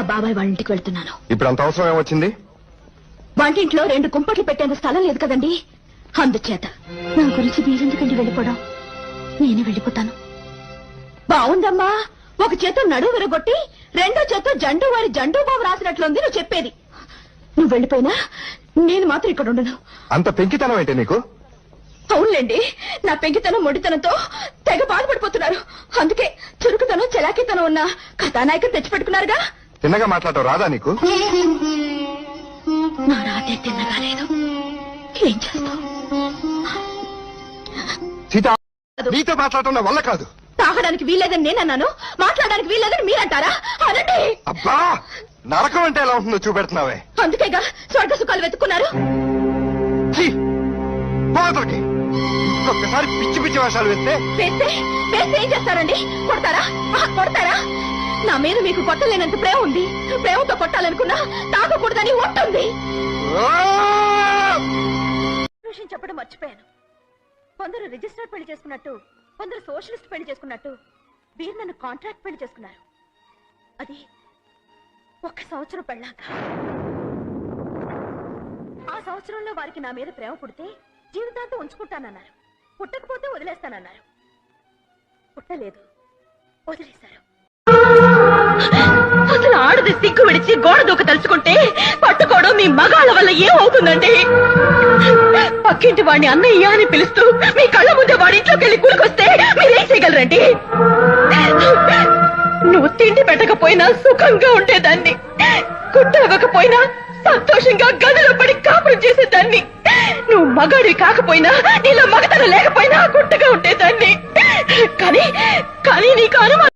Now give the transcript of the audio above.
మా బాబాయ్ వాళ్ళ ఇంటికి వెళ్తున్నాను. ఇప్పుడు అంత అవసరం ఏమొచ్చింది? వంటింట్లో రెండు కుంపట్లు పెట్టేంత స్థలం లేదు కదండి? అందుచేత నా గురించి మీరెందుకండి వెళ్ళిపోవడం? నేనే వెళ్ళిపోతాను. బావుందమ్మా! ఒక చేత నడువు విరగొట్టి రెండో చేత జండు వారి జండు బాబు రాసినట్లుంది నువ్వు చెప్పేది. నువ్వు వెళ్ళిపోయినా నేను మాత్రం ఇక్కడ ఉండను. అంత పెంకితనం ఏంటి నీకు? అవునులేండి నా పెంకితనం మొడితనంతో తెగ బాధపడిపోతున్నారు. అందుకే చురుకుతనం చలాకీతనం ఉన్న కథానాయకం తెచ్చిపెట్టుకున్నారుగా? తిన్నగా మాట్లాడటం రాదా నీకు? నా రాతే తిన్నగా లేదు ఏం చేస్తావు? సీత నీతో మాట్లాడటం నా వల్ల కాదు. తాగడానికి వీల్లేదని నేనన్నాను మాట్లాడడానికి వీల్లేదని మీరంటారా? అనండి! అబ్బా నరకం అంటే ఎలా ఉంటుందో చూపెడుతున్నావే. అందుకేగా స్వర్గ సుఖాలు వెతుక్కున్నారు! పోతలకి. ఒక్కసారి పిచ్చి పిచ్చి వేషాలు వేస్తే? వేస్తే? వేస్తే ఏం చేస్తారండి? కొడతారా? ఆహా, కొడతారా? నా మీద మీకు కొట్టలేనంత ప్రేమ ఉంది. ప్రేమతో కొట్టాలనుకున్నా తాగకూడదని ఆ! విషయం చెప్పడం మర్చిపోయాను. కొందరు రిజిస్టర్ పెళ్ళి చేసుకున్నట్టు కొందరు సోషలిస్ట్ పెళ్ళి చేసుకున్నట్టు వీరు నన్ను కాంట్రాక్ట్ పెళ్ళి చేసుకున్నారు. అది ఒక్క సంవత్సరం పెళ్ళాక. ఆ సంవత్సరంలో వారికి నా మీద ప్రేమ పుడితే జీవితాంతం ఉంచుకుంటానన్నారు. పుట్టకపోతే వదిలేస్తానన్నారు. పుట్టలేదు. వదిలేశారు. అసలు ఆడది సిగ్గు విడిచి గోడ దూక తలుచుకుంటే పట్టుకోవడం మీ మగాళ్ళ వల్ల ఏమవుతుందండి పక్కింటి వాడిని అన్నయ్య అని పిలుస్తూ మీ కళ్ళ ముందే వాడి ఇంట్లోకి వెళ్ళి కూలికొస్తే మీరేం చేయగలరండి? నువ్వు తిండి పెట్టకపోయినా సుఖంగా ఉండేదాన్ని. కుట్ట ఇవ్వకపోయినా సంతోషంగా గదిలో పడి కాపురం చేసేదాన్ని. మగాడి కాకపోయినా నీలో మగతనం లేకపోయినా గుట్టుగా ఉండేదాన్ని కానీ కానీ నీకు అనుమానం